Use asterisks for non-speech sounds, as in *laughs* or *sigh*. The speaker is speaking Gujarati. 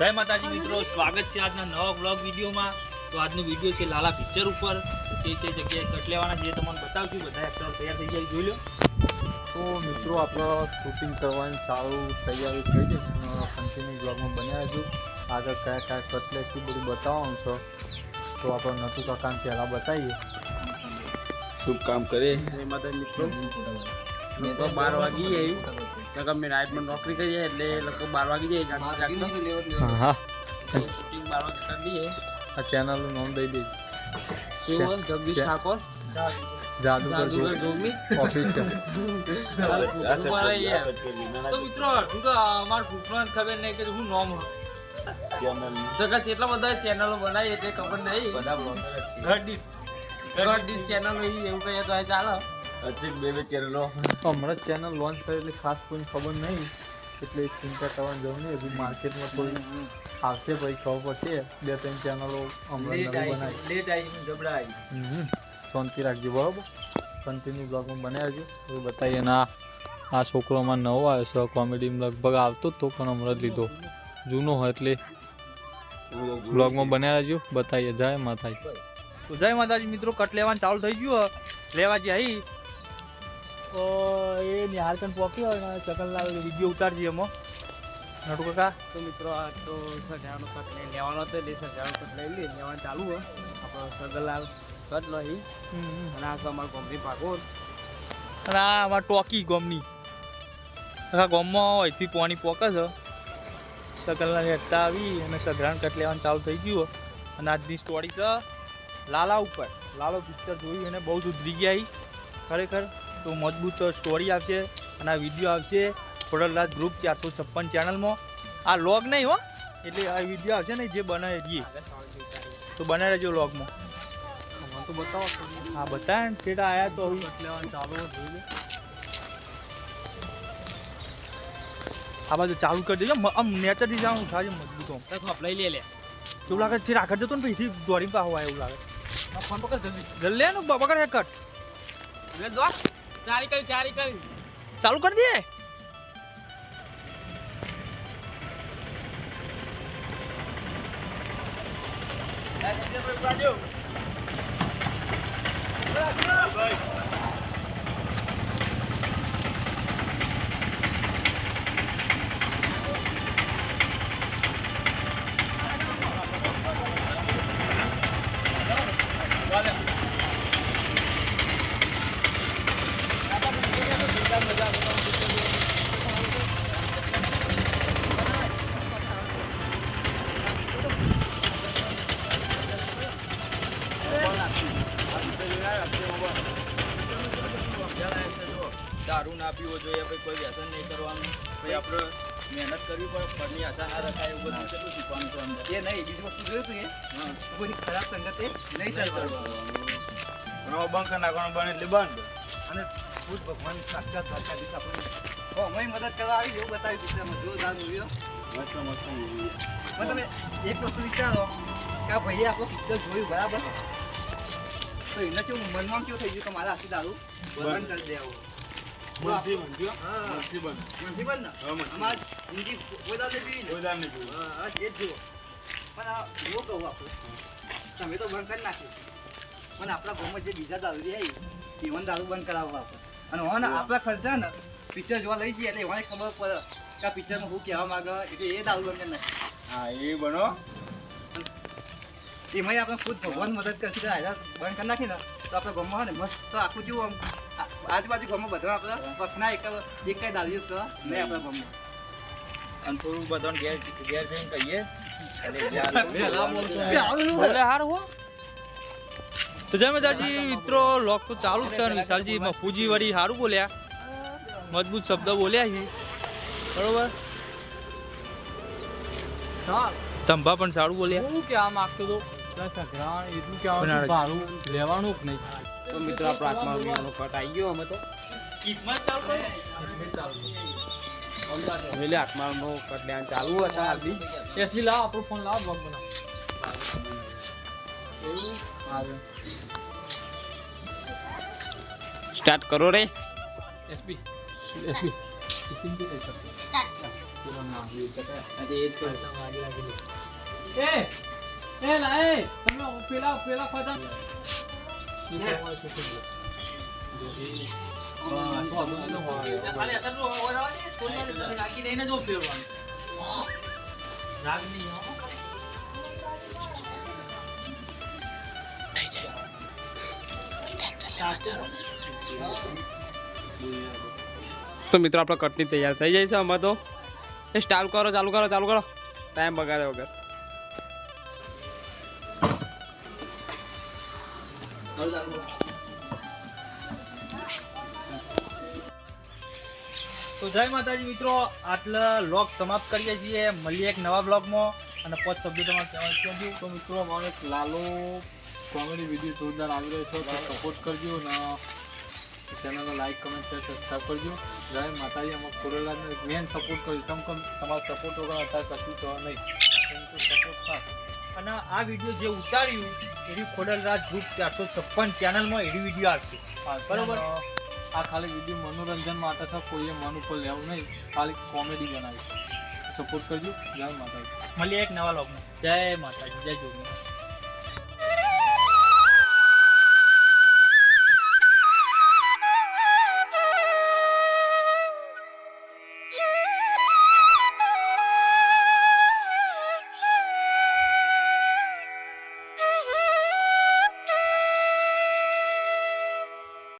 જય માતાજી મિત્રો સ્વાગત છે આજના નવા બ્લોગ વિડીયોમાં. તો આજનો વીડિયો છે લાલા પિક્ચર ઉપર. જે તે જગ્યાએ કટ લેવાના જે તમને બતાવશું. બધા એક્ટર તૈયાર થઈ જાય જોઈ લો. તો મિત્રો આપણે શૂટિંગ કરવાની સારું તૈયારી થઈ જશે કન્ટિન્યુ બ્લોગમાં બન્યા છું આગળ કયા કયા કટ લેશું બધું બતાવવાનું છે. તો આપણે નતુ કાકાને પહેલાં બતાવીએ. શું કામ કરે માતા મિત્રો. લોકો બાર વાગી જાય. નકર મેં નાઇટમાં નોકરી કરીએ એટલે લગભગ લોકો બાર વાગી જાય હા હા. બાર વાગે કરી દઈએ. આ ચેનલનું નામ દઈ દઈએ શું જગદીશ ઠાકોર? જાદુગર. તો મિત્રો અડધું તો અમારા ગ્રુપમાં ખબર નહીં કે શું નામ સગા કેટલા બધા ચેનલો બનાવી એટલે ખબર નહીં. બધા ઘરની ચેનલો એવું કહીએ તો ચાલે. બે બે ચેનલો હમણાં ચેનલ લોન્ચ કરી એટલે ખાસ કોઈ ખબર નહીં એટલે ચિંતા કરવાની જરૂર નહીં. હજી માર્કેટમાં કોઈ આવશે પછી ખબર પડશે. બે ત્રણ ચેનલો હમણાં લેટ આવી. શાંતિ રાખજો બરાબર? કન્ટિન્યુ બ્લોગમાં બનાવી આવજો બતાવીએ ના આ છોકરોમાં નવો આવ્યો છે કોમેડીમાં લગભગ આવતો હતો તો પણ હમણાં જ લીધો. જૂનો હોય એટલે બ્લોગમાં બનાવ્યા રહેજો બતાવીએ. જય માતાજી. તો જય માતાજી મિત્રો કટ લેવાનું ચાલુ થઈ ગયું. લેવા જઈ એ નિહાળકન પોકી હોય ને ચકનલાલ વીડિયો ઉતારજી એમાં. નટુ કાકા? તો મિત્રો આ તો સજાનો કટ લઈ લેવાનો હતો એટલે સજાનો કટ લઈ લઈએ. લેવાનું ચાલુ હોય આપણો સગલાલ કટ લઈ અને આ તો અમારો ગોમની પાકો. અને આ અમાર ટોકી ગોમની. આખા ગોમમાં અહીંથી પાણી પોકે છે. સકલના હેઠતા આવી અને સઘરાણ કટ લેવાનું ચાલુ થઈ ગયું અને આજની સ્ટોરી છે લાલા ઉપર. લાલો પિક્ચર જોયું એને બહુ સુધરી ગયા ખરેખર. તો મજબૂત સ્ટોરી આવશે અને આ વીડિયો આવશે ખોડલરાજ ગ્રુપ ચારસો છપ્પન ચેનલમાં આ લોગ નહીં હો એટલે આ વીડિયો આવશે ને જે બનાવે તો બનાવી રહેજો લોગમાં તો બતાવો હા બતાવે ને ઠેઠ આવ્યા તો ચાલુ આ બાજુ ચાલુ કરી દેજો આમ આમ નેચરથી જાઉં થાય મજબૂત આમ. લઈ લે લે. એવું લાગે છે રાખડ જતો ને પછી દોડી પાછો આવે એવું લાગે. ફોન પકડ જલ્દી. જલ્દી લે ને પકડ હેકટ દો ચારી કરી ચારી કરી. ચાલુ કરી દે દારૂ ના પીવો જોઈએ પછી કોઈ વ્યસન નહીં કરવાનું. પછી આપણે મહેનત કરવી પડે ફળની આશા ના રખાય એવું બધું કેટલું શીખવાનું છે અંદર? એ નહીં બીજું વસ્તુ જોયું તું એ? કોઈ ખરાબ સંગતે નહીં ચાલવાનું બંધ કરી નાખવાનું બને એટલે બંધ. અને ખુદ ભગવાન સાક્ષાત દ્વારકાધીશ આપણને. હો. અમે મદદ કરવા આવી એવું બતાવી બતાવ્યું જો જોરદાર મૂવી મસ્ત મસ્ત. પણ તમે એક વસ્તુ વિચારો કે આ ભાઈએ આપણું પિક્ચર જોયું બરાબર? તો એને કેવું મનમાં કેવું થઈ ગયું કે મારા હાથી દારૂ? બંધ. કરી દેવું. મનથી બંધ હા. મનથી બંધ. નથી બંધ ને? હા, મનથી અમાર નહીં પીવી ને? કોઈ દાર નહીં પીવું. હા, હા, એ જ જુઓ. પણ એવું કહું આપણે. તમે તો બંધ કરી નાખ્યું પણ આપણા ગામમાં જે બીજા દારૂ રહી એવન દારૂ બંધ કરાવવા આપણે. અને હવે ને આપણા ખર્ચા ને પિક્ચર જોવા લઈ જઈએ એટલે એવાને ખબર પડે કે આ પિક્ચરમાં શું કહેવા માંગે એટલે એ દારૂ બંધ કરી નાખે. હા એ બનો. એમાં આપણે ખુદ ભગવાન મદદ કરશે કે બંધ કરી નાખીને તો આપણે ગામમાં ને મસ્ત આખું જેવું આમ આ- આજુબાજુ ગામમાં બધા આપણે પથના એક એક કઈ દારૂ છે નહીં આપણે ગામમાં. અને થોડું બધાને ઘેર ઘેર જઈને કહીએ. એટલે જ્યાં *laughs* બોલે હાર હો. તો જય માતાજી મિત્રો લોક તો ચાલુ જ છે અને વિશાલજી મફુજી વળી સારું બોલ્યા. મજબૂત શબ્દ બોલ્યા છે. બરોબર? તંભા પણ સારું બોલ્યા. હું કહેવા માંગતો તો? સઘરાણ એટલું કહેવાનું ભાડું? લેવાનું જ નહીં. તો મિત્રો કટ આવી ગયો અમે તો. એટલે આત્માનો કટ લેવાનું ચાલુ હતા લાવ આપણો ફોન લાવ બ્લોગ બનાવ. સ્ટાર્ટ કરો રે. એસપી. એસપી. એ. એ એ લા એ તમે પેલા પેલા. તો મિત્રો આપણે કટની તૈયાર થઈ જાય છે અમે તો એ સ્ટાર્ટ કરો ચાલુ કરો ચાલુ કરો ટાઈમ બગાડે વગર તો જય માતાજી મિત્રો આટલા લોગ સમાપ્ત કરીએ છીએ. મળીએ એક નવા બ્લોગમાં અને પાંચ શબ્દો તમારે કહેવા કહેજો તો મિત્રો અમારો એક લાલો કોમેડી વીડિયો જોરદાર આવી રહ્યો છે. તો સપોર્ટ કરજો અને ચેનલને લાઈક કમેન્ટ શેર સબસ્ક્રાઈબ કરજો. જય માતાજી અમારા ખોરેલાને મેન સપોર્ટ કરજો. તમ કે તમારો સપોર્ટ વગર અત્યારે કશું તો નહીં. સપોર્ટ ખાસ. અને આ વીડિયો જે ઉતાર્યું એની ખોડલરાજ ગ્રુપ ચારસો છપ્પન ચેનલમાં એવી વીડિયો આવશે. બરોબર. આ ખાલી વીડિયો મનોરંજન માટે છે કોઈએ મન ઉપર લેવું નહીં ખાલી કોમેડી બનાવી સપોર્ટ કરજો જય માતાજી. મળીએ એક નવા લોગમાં જય માતાજી જય જોગી.